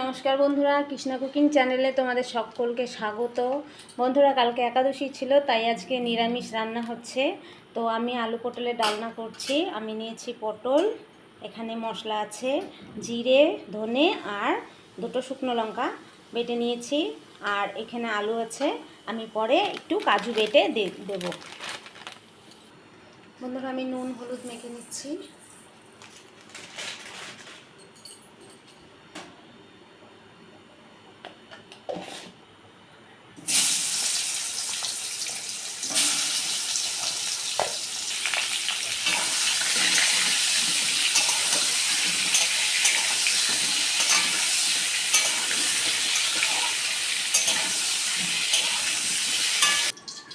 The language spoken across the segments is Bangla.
নমস্কার বন্ধুরা, কৃষ্ণা কুকিং চ্যানেলে তোমাদের সকলকে স্বাগত। বন্ধুরা, কালকে একাদশী ছিল, তাই আজকে নিরামিষ রান্না হচ্ছে। তো আমি আলু পটলের ডালনা করছি, আমি নিয়েছি পটল, এখানে মশলা আছে, জিরে, ধনে আর দুটো শুকনো লঙ্কা বেটে নিয়েছি, আর এখানে আলু আছে, আমি পরে একটু কাজু বেটে দেবো। বন্ধুরা, আমি নুন, হলুদ মেখে নিচ্ছি।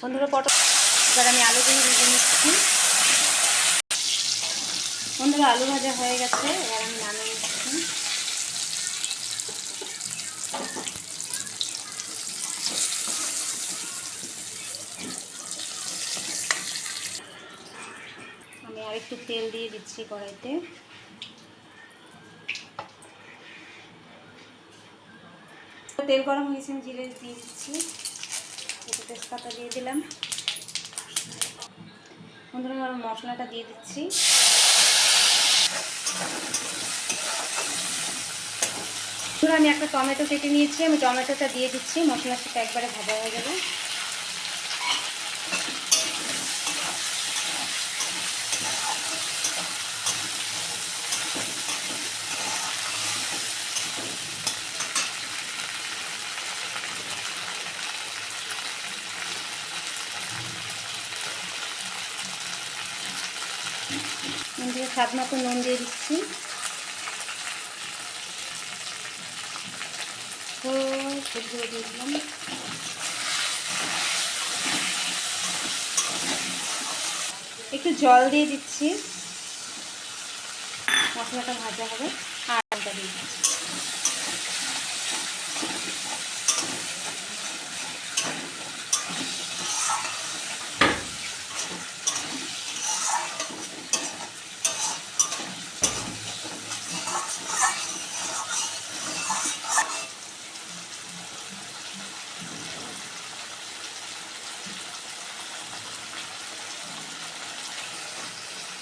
বন্ধুরা পটল এবার আমি আলুগুলো ভেজে নিচ্ছি। বন্ধুরা, আলু ভাজা হয়ে গেছে, এবার আমি নামিয়ে নিচ্ছি। আমি আর একটু তেল দিয়ে দিচ্ছি কড়াইতে। তেল গরম হয়েছে জিরে দিয়ে দিচ্ছি। একটু তেজপাতা দিয়ে দিলাম। বন্ধুরা আমার মশলাটা দিয়ে দিচ্ছি। আমি একটা টমেটো কেটে নিয়েছি, আমি টমেটোটা দিয়ে দিচ্ছি, মশলার সাথে একবারে ভাজা হয়ে যাবে দিয়ে স্বাদ মতো নুন দিয়ে দিচ্ছি। ও একটু জল দিয়ে দিচ্ছি। মশলাটা ভাজা হবে। আর আলটা দিয়ে দিচ্ছি।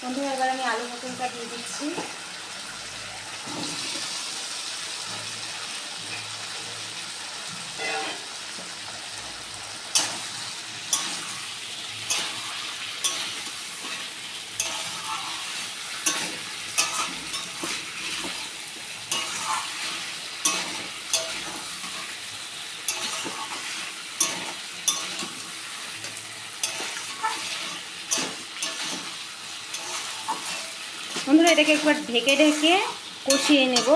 বন্ধুরা এবার আমি আলু মটনটা দিয়ে দিচ্ছি। বন্ধুরা এটাকে একবার ঢেকে ঢেকে কষিয়ে নেব।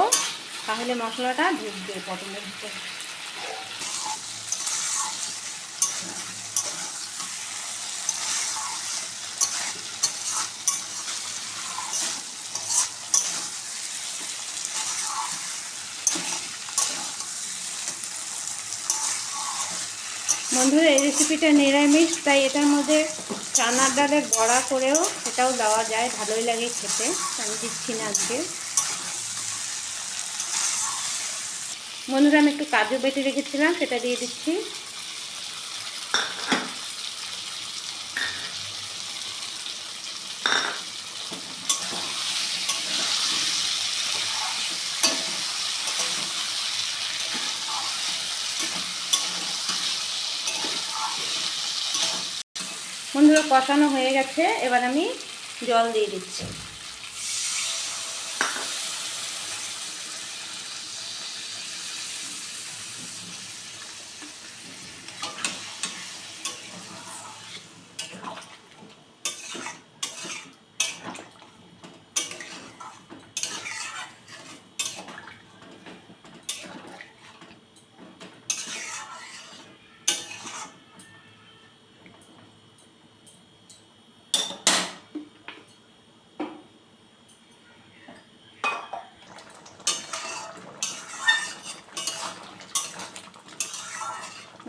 তাহলে মশলাটা ঢুকবে পটলের ভিতরে বন্ধুরা, এই রেসিপিটা নিরামিষ, তাই এটার মধ্যে চানার ডালের বড়া করেও সেটাও দেওয়া যায়, ভালোই লাগে খেতে, আমি দিচ্ছি না আজকে। বন্ধুরা, আমি একটু কাজু বেটে রেখেছিলাম, সেটা দিয়ে দিচ্ছি। বন্ধুরা কষানো হয়ে গেছে। এবার আমি জল দিয়ে দিচ্ছি।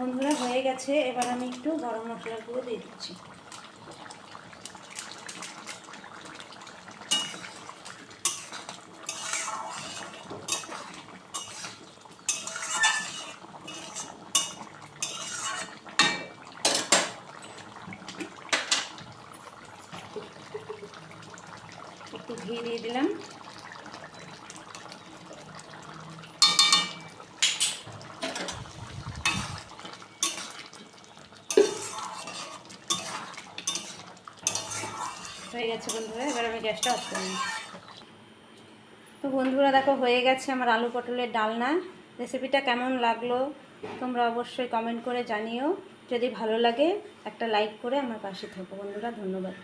বন্ধুরা হয়ে গেছে, এবার আমি একটু গরম মশলা গুঁড়ো দিয়ে দিচ্ছি। একটু ঘি দিয়ে দিলাম। হয়ে গেছে বন্ধুরা, এবার আমি গ্যাসটা অফ করে তো বন্ধুরা, দেখো, হয়ে গেছে আমার আলু পটলের ডালনা। রেসিপিটা কেমন লাগল তোমরা অবশ্যই কমেন্ট করে জানিও। যদি ভালো লাগে, একটা লাইক করে আমার পাশে থাকো। বন্ধুরা, ধন্যবাদ।